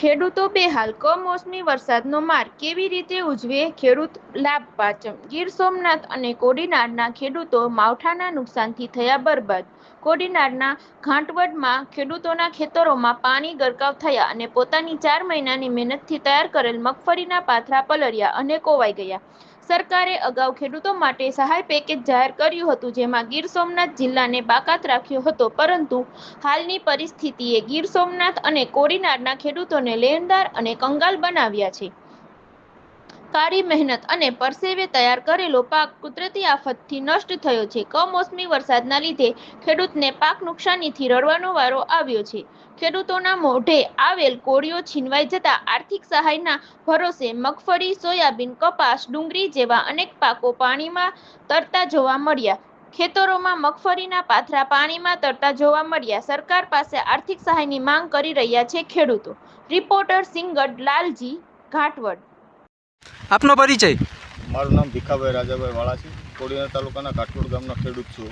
ખેડૂતો બેહાલ, કમોસમી વરસાદનો માર કેવી રીતે ઉજવે? ખેડૂત લાભ પાચમ, ગીર સોમનાથ અને કોડીનારના ખેડૂતો માવઠાના નુકસાનથી થયા બરબાદ. કોડીનારના ઘાંટવડમાં ખેડૂતોના ખેતરોમાં પાણી ગરકાવ થયા અને પોતાની ચાર મહિનાની મહેનતથી તૈયાર કરેલ મગફળીના પાથરા પલળ્યા અને કોવાઈ ગયા. સરકારે અગાઉ ખેડૂતો માટે સહાય પેકેજ જાહેર કર્યું હતું, જેમાં ગીર સોમનાથ જિલ્લાને બાકાત રાખ્યો હતો. પરંતુ હાલની પરિસ્થિતિએ ગીર સોમનાથ અને કોડીનારના ખેડૂતોને લેણદાર અને કંગાલ બનાવ્યા છે. કાળી મહેનત અને પરસેવે તૈયાર કરેલો પાક કુદરતી આફતથી નષ્ટ થયો છે. કમોસમી વરસાદના લીધે ખેડૂતને પાક નુકસાનીથી રડવાનો વારો આવ્યો છે. ખેડૂતોના મોઢે આવેલ કોળીઓ છીનવાઈ જતા આર્થિક સહાયના ભરોસે મગફળી, સોયાબીન, કપાસ, ડુંગળી જેવા અનેક પાકો પાણીમાં તરતા જોવા મળ્યા. ખેતરોમાં મગફળીના પાથરા પાણીમાં તરતા જોવા મળ્યા. સરકાર પાસે આર્થિક સહાયની માંગ કરી રહ્યા છે ખેડૂતો. રિપોર્ટર સિંગડ લાલજી, ઘાટવડ. આપનો પરિચય? મારું નામ ભીખાભાઈ રાજાભાઈ વાળા છે કોડીના તાલુકાના કાઠોડ ગામનો ખેડૂત છું.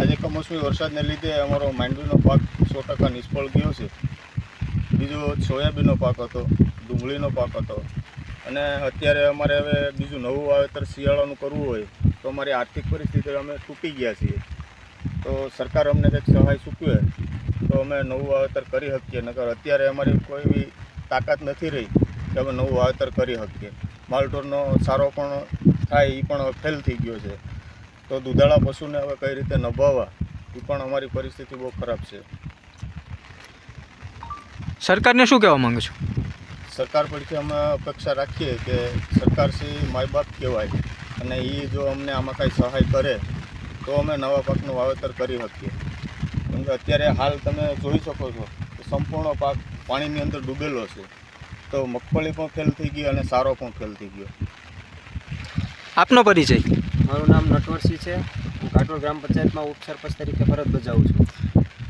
આજે કમોસમી વરસાદને લીધે અમારો માંડવીનો પાક સો ટકા નિષ્ફળ ગયો છે. બીજો સોયાબીનનો પાક હતો, ડુંગળીનો પાક હતો. અને અત્યારે અમારે હવે બીજું નવું વાવેતર શિયાળાનું કરવું હોય, તો અમારી આર્થિક પરિસ્થિતિ અમે તૂટી ગયા છીએ. તો સરકાર અમને કંઈક સહાય ચૂકવે તો અમે નવું વાવેતર કરી શકીએ. નકર અત્યારે અમારી કોઈ એવી તાકાત નથી રહી. કે અમે નવું વાવેતર કરી શકીએ. માલઢોરનો સારો પણ થાય એ પણ ફેલ થઈ ગયો છે. તો દુધાળા પશુને હવે કઈ રીતે નભાવવા એ પણ અમારી પરિસ્થિતિ બહુ ખરાબ છે. સરકારને શું કહેવા માંગુ છો? સરકાર પરથી અમે અપેક્ષા રાખીએ કે સરકારશ્રી માય બાપ કહેવાય અને એ જો અમને આમાં કાંઈ સહાય કરે તો અમે નવા પાકનું વાવેતર કરી શકીએ. કેમ કે અત્યારે હાલ તમે જોઈ શકો છો કે સંપૂર્ણ પાક પાણીની અંદર ડૂબેલો છે. તો મગફળી પણ ફેલ થઈ ગઈ અને સારો પણ ફેલ થઈ ગયો. આપનો પરિચય? મારું નામ નટવરસિંહ છે. હું કાટોળ ગ્રામ પંચાયતમાં ઉપસરપંચ તરીકે ફરજ બજાવું છું.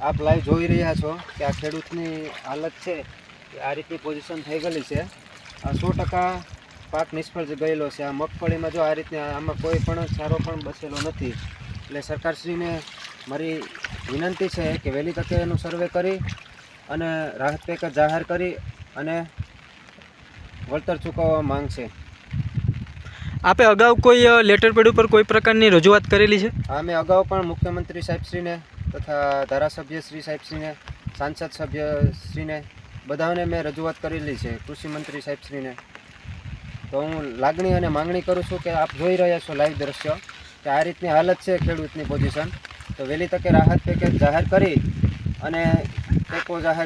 આપ લાઈવ જોઈ રહ્યા છો કે આ ખેડૂતની હાલત છે કે આ રીતની પોઝિશન થઈ ગયેલી છે. આ સો ટકા પાક નિષ્ફળ ગયેલો છે. આ મગફળીમાં જો આ રીતની આમાં કોઈ પણ સારો પણ બચેલો નથી. એટલે સરકારશ્રીને મારી વિનંતી છે કે વહેલી તકે એનું સર્વે કરી અને રાહત પેકેજ જાહેર કરી અને વળતર ચૂકવવા માંગશે આપે અગાઉ કોઈ લેટર પેડ ઉપર કોઈ પ્રકારની રજૂઆત કરેલી છે? હા મેં અગાઉ પણ મુખ્યમંત્રી સાહેબશ્રીને તથા ધારાસભ્ય શ્રી સાહેબશ્રીને સાંસદ સભ્યશ્રીને બધાને મેં રજૂઆત કરેલી છે કૃષિમંત્રી સાહેબશ્રીને. તો હું લાગણી અને માંગણી કરું છું કે આપ જોઈ રહ્યા છો લાઈવ દ્રશ્ય કે આ રીતની હાલત છે ખેડૂતની પોઝિશન. તો વહેલી તકે રાહત પેકેજ જાહેર કરી અને ટેકો જાહેર